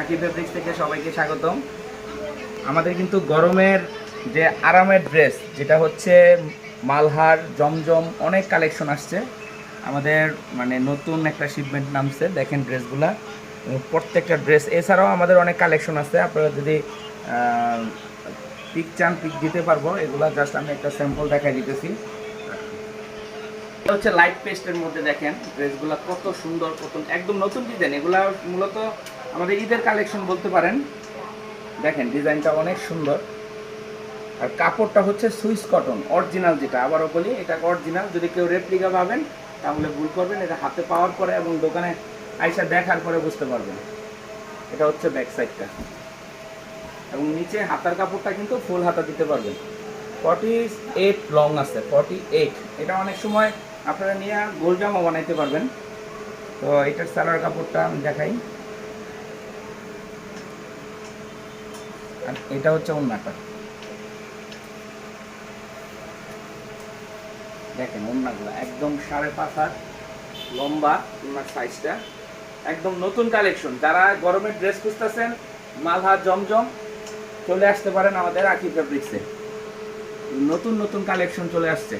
আকি ফেব্রিক্স থেকে সবাইকে স্বাগতম। আমাদের কিন্তু গরমের যে আরামের ড্রেস যেটা হচ্ছে মালহার জমজম, অনেক কালেকশন আসছে। আমাদের মানে নতুন একটা শিপমেন্ট নামছে, দেখেন ড্রেসগুলা প্রত্যেকটা ড্রেস এছাড়াও আমাদের অনেক কালেকশন আছে। আপনারা যদি পিক চান পিক দিতে পারব। এগুলা জাস্ট আমি একটা স্যাম্পল দেখাই দিতেছি। হচ্ছে লাইট পেস্টের মধ্যে দেখেন ড্রেসগুলো কত সুন্দর, কত একদম নতুন ডিজাইন এগুলা মূলত আমাদের ঈদের কালেকশন বলতে পারেন। দেখেন ডিজাইনটা অনেক সুন্দর। আর কাপড়টা হচ্ছে সুইস কটন অরিজিনাল যেটা। আবারও বলি, এটা অরিজিনাল যদি কেউ রেপ্লিকা পাবেন, তাহলে ভুল করবেন। এটা হাতে পাওয়ার পরে এবং দোকানে আইসা দেখার পরে বুঝতে পারবেন। এটা হচ্ছে ব্যাক সাইডটা এবং নিচে হাতার কাপড়টা কিন্তু ফুল হাতা দিতে পারবেন। ফর্টি এইট লং আছে ফর্টি এইট এটা অনেক সময় আপনারা নিয়ে গোল জামা বানাইতে পারবেন। তো এটার সালোয়ার কাপড়টা আমি দেখাই। আর এটা হচ্ছে ওন্নাটা। দেখেন ওন্নাগুলো একদম সাড়ে পাঁচ হাত লম্বা ওনার সাইজটা একদম নতুন কালেকশন যারা গরমের ড্রেস খুঁজতেছেন মালহার জমজম, চলে আসতে পারেন আমাদের আকি ফেব্রিক্সে নতুন নতুন কালেকশন চলে আসছে।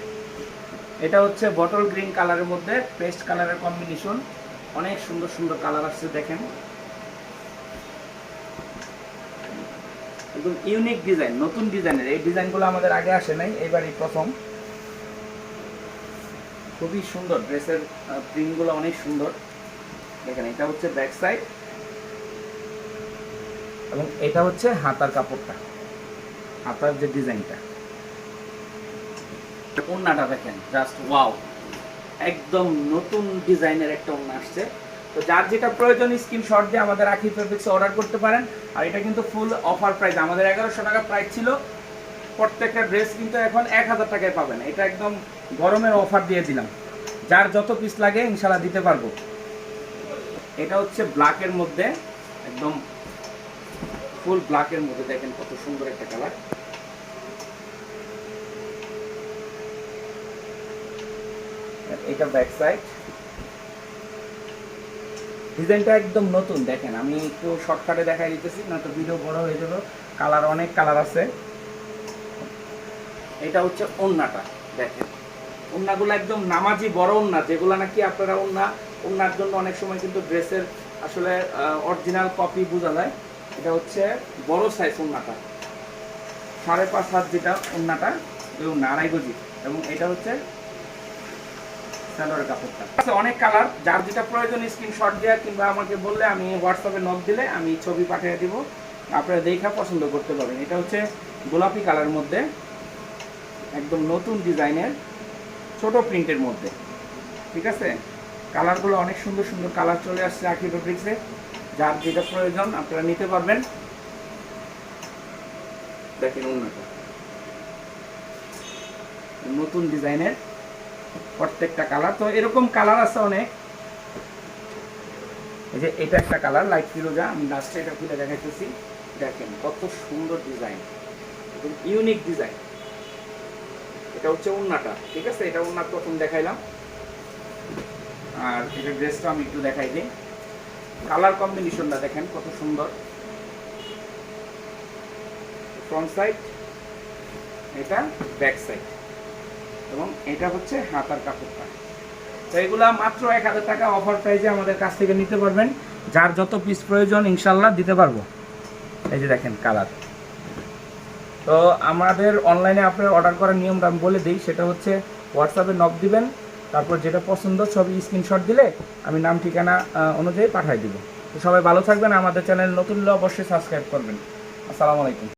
এটা হচ্ছে বটল গ্রিন কালারের মধ্যে পেস্ট কালারের কম্বিনেশন অনেক সুন্দর সুন্দর কালার আসছে, দেখেন। একদম ইউনিক ডিজাইন নতুন ডিজাইনের এই ডিজাইনগুলো আমাদের আগে আসে নাই, এবারই প্রথম। খুবই সুন্দর ড্রেসের প্রিন্টগুলো অনেক সুন্দর। দেখেন, এটা হচ্ছে ব্যাক সাইড এবং এটা হচ্ছে হাতার কাপড়টা, হাতার যে ডিজাইনটা ওন্নাটা দেখেন জাস্ট ওয়াও একদম নতুন ডিজাইনের একটা ওন্না আসছে। তো যার যেটা প্রয়োজন স্ক্রিনশট দিয়ে আমাদের আখি ফেব্রিক্সে অর্ডার করতে পারেন। আর এটা কিন্তু ফুল অফার প্রাইস আমাদের এগারোশো টাকা প্রাইস ছিল। প্রত্যেকটা ড্রেস কিন্তু এখন এক হাজার টাকায় পাবেন। এটা একদম গরমের অফার দিয়ে দিলাম। যার যত পিস লাগে ইনশাল্লাহ দিতে পারব। এটা হচ্ছে ব্ল্যাকের মধ্যে, একদম ফুল ব্ল্যাকের মধ্যে দেখেন কত সুন্দর একটা কালার এটা ব্যাক সাইড ডিজাইনটা একদম নতুন, দেখেন, আমি একটু শর্টকাটে দেখাই দিতেছি, না তো ভিডিও বড় হয়ে যাবে। কালার অনেক কালার আছে। এটা হচ্ছে দেখেন। একদম নামাজি বড় যেগুলো নাকি আপনারা ওন্না, ওন্নার জন্য অনেক সময় কিন্তু ড্রেসের আসলে অরিজিনাল কপি বোঝা যায়। এটা হচ্ছে বড় সাইজ ওন্নাটা। সাড়ে পাঁচ হাত যেটা ওন্নাটা ওন্না, আড়াই গজি। এবং এটা হচ্ছে সালোয়ার কাপড়টা। আছে অনেক কালার যার যেটা প্রয়োজন স্ক্রিনশট দেওয়া কিংবা আমাকে বললে আমি হোয়াটসঅ্যাপে নক দিলে আমি ছবি পাঠিয়ে দিব। আপনারা দেখা পছন্দ করতে পারবেন এটা হচ্ছে গোলাপি কালার মধ্যে, একদম নতুন ডিজাইনের ছোট প্রিন্টের মধ্যে। ঠিক আছে? কালারগুলো অনেক সুন্দর সুন্দর কালার চলে আসছে আখি ফেব্রিক্সে যার যেটা প্রয়োজন আপনারা নিতে পারবেন। দেখেন অন্যটা। নতুন ডিজাইনের প্রত্যেকটা কালার তো এরকম কালার আছে অনেক। এই যে এটা একটা কালার লাইট ফিরোজা। আমি লাস্টে এটা খুলে দেখাইতেছি। দেখেন কত সুন্দর ডিজাইন ইউনিক ডিজাইন এটা হচ্ছে উন্নাটা ঠিক আছে? এটা উন্নার প্রথম দেখাইলাম। আর এটা ড্রেসটা আমি একটু দেখাই দিই। কালার কম্বিনেশনটা দেখেন কত সুন্দর। ফ্রন্ট সাইড এটা ব্যাক সাইড এবং এটা হচ্ছে হাতার কাপড়টা তো এগুলা মাত্র এক হাজার টাকা অফার প্রাইসে আমাদের কাছ থেকে নিতে পারবেন। যার যত পিস প্রয়োজন ইনশাল্লাহ দিতে পারব। এই যে দেখেন কালার তো আমাদের অনলাইনে আপনার অর্ডার করার নিয়মটা আমি বলে দিই। সেটা হচ্ছে হোয়াটসঅ্যাপে নক দিবেন, তারপর যেটা পছন্দ ছবি স্ক্রিনশট দিলে আমি নাম, ঠিকানা অনুযায়ী পাঠিয়ে দিব। তো সবাই ভালো থাকবেন, আমাদের চ্যানেল নতুন হলে অবশ্যই সাবস্ক্রাইব করবেন। আসসালামু আলাইকুম।